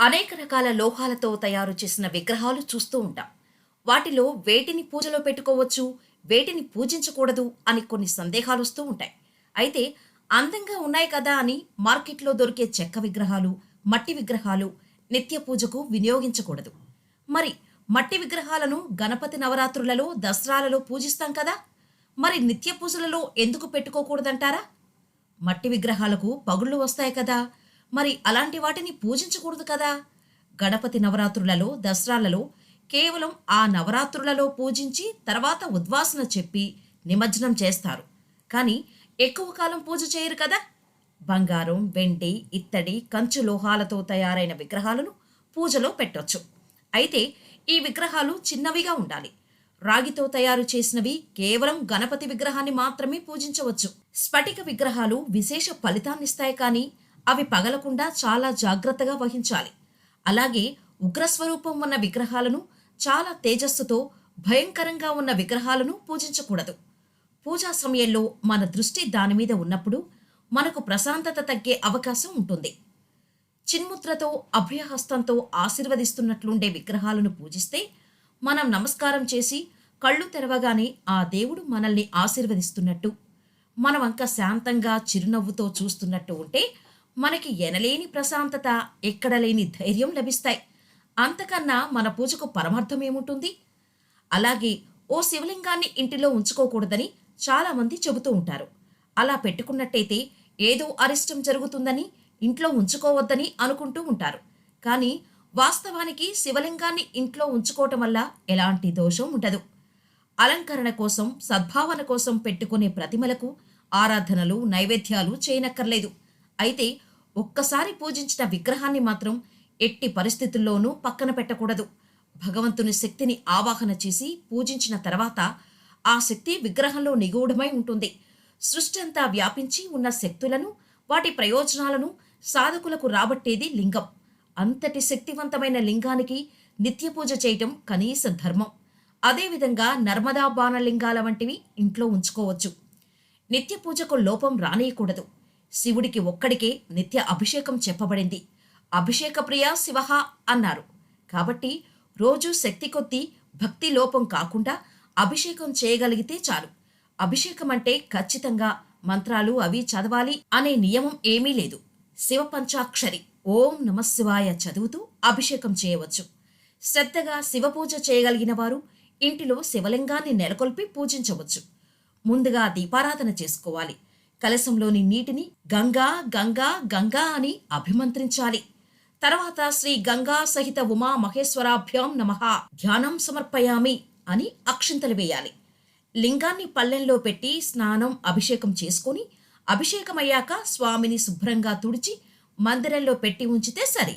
అనేక రకాల లోహాలతో తయారు చేసిన విగ్రహాలు చూస్తూ ఉంటాం. వాటిలో వేటిని పూజలో పెట్టుకోవచ్చు వేటిని పూజించకూడదు అని కొన్ని సందేహాలు వస్తూ ఉంటాయి. అయితే అందంగా ఉన్నాయి కదా అని మార్కెట్లో దొరికే చెక్క విగ్రహాలు మట్టి విగ్రహాలు నిత్య పూజకు వినియోగించకూడదు. మరి మట్టి విగ్రహాలను గణపతి నవరాత్రులలో దసరాలలో పూజిస్తాం కదా? మరి నిత్య పూజలలో ఎందుకు పెట్టుకోకూడదంటారా? మట్టి విగ్రహాలకు పగుళ్ళు వస్తాయి కదా. మరి అలాంటి వాటిని పూజించకూడదు కదా? గణపతి నవరాత్రులలో దసరాలలో కేవలం ఆ నవరాత్రులలో పూజించి తర్వాత ఉద్వాసన చెప్పి నిమజ్జనం చేస్తారు. కానీ ఎక్కువ కాలం పూజ చేయరు కదా? బంగారం వెండి ఇత్తడి కంచు లోహాలతో తయారైన విగ్రహాలను పూజలో పెట్టొచ్చు. అయితే ఈ విగ్రహాలు చిన్నవిగా ఉండాలి. రాగితో తయారు చేసినవి కేవలం గణపతి విగ్రహాన్ని మాత్రమే పూజించవచ్చు. స్ఫటిక విగ్రహాలు విశేష ఫలితాన్నిస్తాయి కానీ అవి పగలకుండా చాలా జాగ్రత్తగా వహించాలి. అలాగే ఉగ్రస్వరూపం ఉన్న విగ్రహాలను చాలా తేజస్సుతో భయంకరంగా ఉన్న విగ్రహాలను పూజించకూడదు. పూజా సమయంలో మన దృష్టి దాని మీద ఉన్నప్పుడు మనకు ప్రశాంతత తగ్గే అవకాశం ఉంటుంది. చిన్ముద్రతో అభయహస్తంతో ఆశీర్వదిస్తున్నట్లుండే విగ్రహాలను పూజిస్తే మనం నమస్కారం చేసి కళ్ళు తెరవగానే ఆ దేవుడు మనల్ని ఆశీర్వదిస్తున్నట్టు మనం శాంతంగా చిరునవ్వుతో చూస్తున్నట్టు ఉంటే మనకి ఎనలేని ప్రశాంతత ఎక్కడ లేని ధైర్యం లభిస్తాయి. అంతకన్నా మన పూజకు పరమార్థం ఏముంటుంది? అలాగే ఓ శివలింగాన్ని ఇంటిలో ఉంచుకోకూడదని చాలామంది చెబుతూ ఉంటారు. అలా పెట్టుకున్నట్టయితే ఏదో అరిష్టం జరుగుతుందని ఇంట్లో ఉంచుకోవద్దని అనుకుంటూ ఉంటారు. కానీ వాస్తవానికి శివలింగాన్ని ఇంట్లో ఉంచుకోవటం వల్ల ఎలాంటి దోషం ఉండదు. అలంకరణ కోసం సద్భావన కోసం పెట్టుకునే ప్రతిమలకు ఆరాధనలు నైవేద్యాలు చేయనక్కర్లేదు. అయితే ఒక్కసారి పూజించిన విగ్రహాన్ని మాత్రం ఎట్టి పరిస్థితుల్లోనూ పక్కన పెట్టకూడదు. భగవంతుని శక్తిని ఆవాహన చేసి పూజించిన తర్వాత ఆ శక్తి విగ్రహంలో నిగూఢమై ఉంటుంది. సృష్టి అంతా వ్యాపించి ఉన్న శక్తులను వాటి ప్రయోజనాలను సాధకులకు రాబట్టేది లింగం. అంతటి శక్తివంతమైన లింగానికి నిత్య పూజ చేయటం కనీస ధర్మం. అదేవిధంగా నర్మదా బాణలింగాల వంటివి ఇంట్లో ఉంచుకోవచ్చు. నిత్య పూజకు లోపం రానేయకూడదు. శివుడికి ఒక్కడికే నిత్య అభిషేకం చెప్పబడింది. అభిషేక ప్రియ శివహ అన్నారు. కాబట్టి రోజు శక్తి కొద్దీ భక్తి లోపం కాకుండా అభిషేకం చేయగలిగితే చాలు. అభిషేకం అంటే ఖచ్చితంగా మంత్రాలు అవి చదవాలి అనే నియమం ఏమీ లేదు. శివ పంచాక్షరి ఓం నమశివాయ చదువుతూ అభిషేకం చేయవచ్చు. శ్రద్ధగా శివపూజ చేయగలిగిన వారు ఇంటిలో శివలింగాన్ని నెలకొల్పి పూజించవచ్చు. ముందుగా దీపారాధన చేసుకోవాలి. కలశంలోని నీటిని గంగా గంగా గంగా అని అభిమంత్రించాలి. తర్వాత శ్రీ గంగా సహిత ఉమా మహేశ్వరాభ్యాం నమః ధ్యానం సమర్పయామి అని అక్షింతలు వేయాలి. లింగాన్ని పల్లెంలో పెట్టి స్నానం అభిషేకం చేసుకొని అభిషేకమయ్యాక స్వామిని శుభ్రంగా తుడిచి మందిరంలో పెట్టి ఉంచితే సరి.